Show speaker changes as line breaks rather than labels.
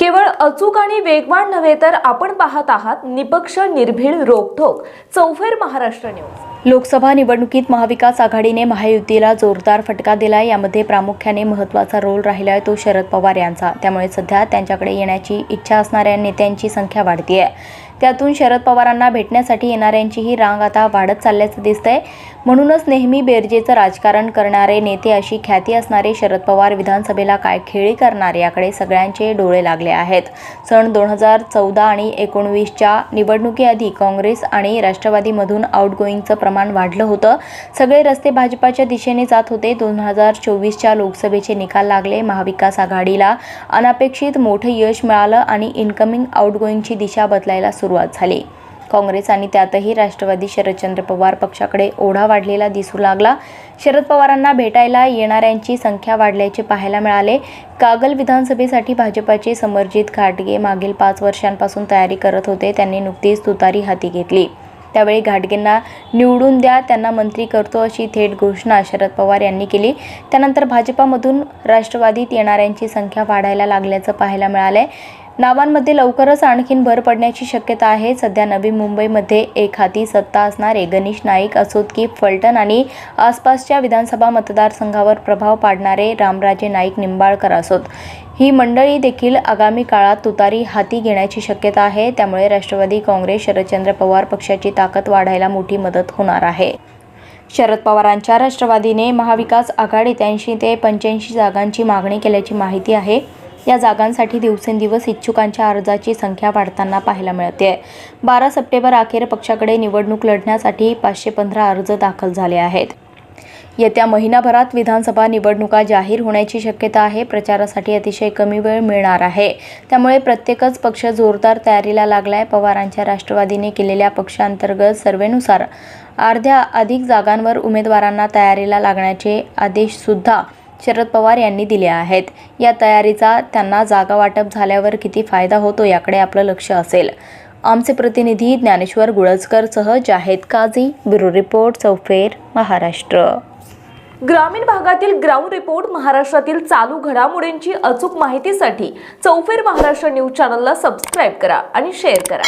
केवळ अचूक आणि वेगवान नव्हे तर आपण पाहत आहात निपक्ष निर्भीड रोखोक चौफेर महाराष्ट्र न्यूज.
लोकसभा निवडणुकीत महाविकास आघाडीने महायुतीला जोरदार फटका दिला यामध्ये प्रामुख्याने महत्त्वाचा रोल राहिला आहे तो शरद पवार यांचा. त्यामुळे सध्या त्यांच्याकडे येण्याची इच्छा असणाऱ्या नेत्यांची संख्या वाढतीये. त्यातून शरद पवारांना भेटण्यासाठी येणाऱ्यांचीही रांग आता वाढत चालल्याचं दिसतंय. म्हणूनच नेहमी बेरजेचं राजकारण करणारे नेते अशी ख्याती असणारे शरद पवार विधानसभेला काय खेळी करणार याकडे सगळ्यांचे डोळे लागले आहेत. सण दोन हजार चौदा आणि एकोणवीसच्या निवडणुकीआधी काँग्रेस आणि राष्ट्रवादीमधून आउटगोईंगचं प्रमाण वाढलं होतं. सगळे रस्ते भाजपाच्या दिशेने जात होते. दोन हजार चोवीसच्या लोकसभेचे निकाल लागले महाविकास आघाडीला. अनपेक्षित मोठं यश मिळालं आणि इनकमिंग आउटगोईंगची दिशा बदलायला सुरू सुरुवात झाली. काँग्रेस आणि त्यातही राष्ट्रवादी शरदचंद्र पवार पक्षाकडे ओढा वाढलेला दिसू लागला. शरद पवारांना भेटायला येणाऱ्यांची संख्या वाढल्याचे पाहायला मिळाले. कागल विधानसभेसाठी भाजपाचे समरजित घाटगे मागील पाच वर्षांपासून तयारी करत होते. त्यांनी नुकतीच तुतारी हाती घेतली. त्यावेळी घाटगेंना निवडून द्या त्यांना मंत्री करतो अशी थेट घोषणा शरद पवार यांनी केली. त्यानंतर भाजपामधून राष्ट्रवादीत येणाऱ्यांची संख्या वाढायला लागल्याचं पाहायला मिळालंय. नावांमध्ये लवकरच आणखीन भर पडण्याची शक्यता आहे. सध्या नवी मुंबईमध्ये एक हाती सत्ता असणारे गणेश नाईक असोत की फलटण आणि आसपासच्या विधानसभा मतदारसंघावर प्रभाव पाडणारे रामराजे नाईक निंबाळकर असोत. ही मंडळी देखील आगामी काळात तुतारी हाती घेण्याची शक्यता आहे. त्यामुळे राष्ट्रवादी काँग्रेस शरदचंद्र पवार पक्षाची ताकद वाढायला मोठी मदत होणार आहे. शरद पवारांच्या राष्ट्रवादीने महाविकास आघाडीत ऐंशी ते पंच्याऐंशी जागांची मागणी केल्याची माहिती आहे. या जागांसाठी दिवसेंदिवस इच्छुकांच्या अर्जाची संख्या वाढताना पाहायला मिळते. आहे बारा सप्टेंबर अखेर पक्षाकडे निवडणूक लढण्यासाठी पाचशे पंधरा अर्ज दाखल झाले आहेत. येत्या महिनाभरात विधानसभा निवडणुका जाहीर होण्याची शक्यता आहे. प्रचारासाठी अतिशय कमी वेळ मिळणार आहे. त्यामुळे प्रत्येकच पक्ष जोरदार तयारीला लागलाय. पवारांच्या राष्ट्रवादीने केलेल्या पक्षांतर्गत सर्वेनुसार अर्ध्या अधिक जागांवर उमेदवारांना तयारीला लागण्याचे आदेशसुद्धा शरद पवार यांनी दिले आहेत. या तयारीचा त्यांना जागा वाटप झाल्यावर किती फायदा होतो याकडे आपलं लक्ष असेल. आमचे प्रतिनिधी ज्ञानेश्वर गुळजकरसह जाहेद काझी ब्युरो रिपोर्ट चौफेर महाराष्ट्र.
ग्रामीण भागातील ग्राउंड रिपोर्ट महाराष्ट्रातील चालू घडामोडींची अचूक माहितीसाठी चौफेर महाराष्ट्र न्यूज चॅनलला सबस्क्राईब करा आणि शेअर करा.